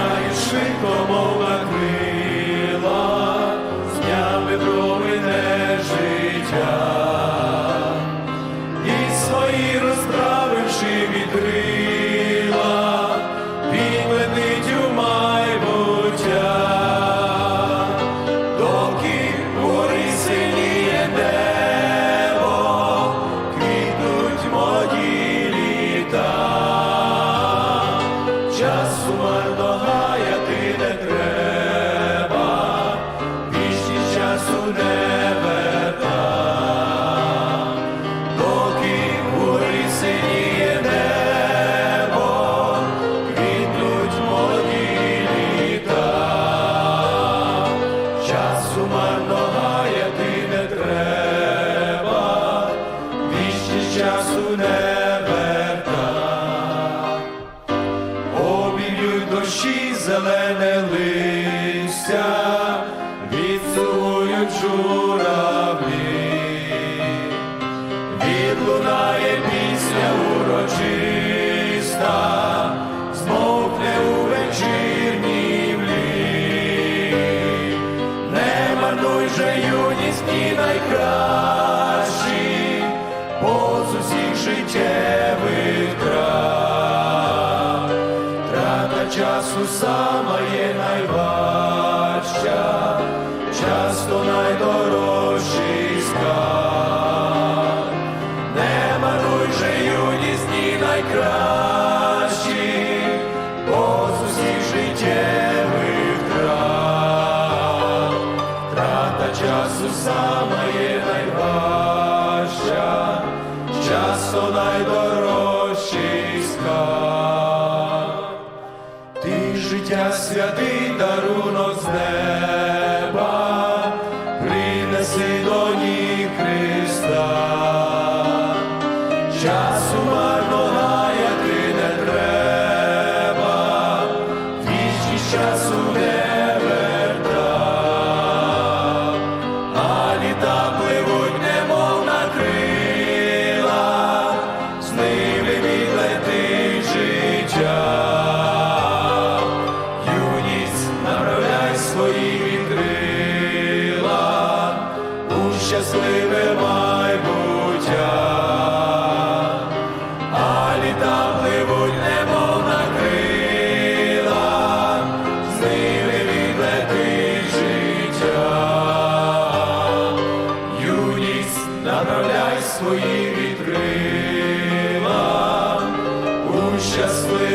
знаєш, швидко мов на журавлі, відлунає пісня урочиста, змовкне у вечірній. Не марнуй же юність і найкращі, по з усіх життєвих трат. Трата часу сама є найважча, часто найдорожчий скарб. Не марнуй же юність і найкращі, по з усіх життєвих трат. Трата часу сама є найважча, часто найдорожчий скарб. Ти життя святий дарунок з неба, до ніг щасливе майбуття, а літа пливуть, немов на крилах, з ними відлетить. Юність направляй свої вітрила у щасливе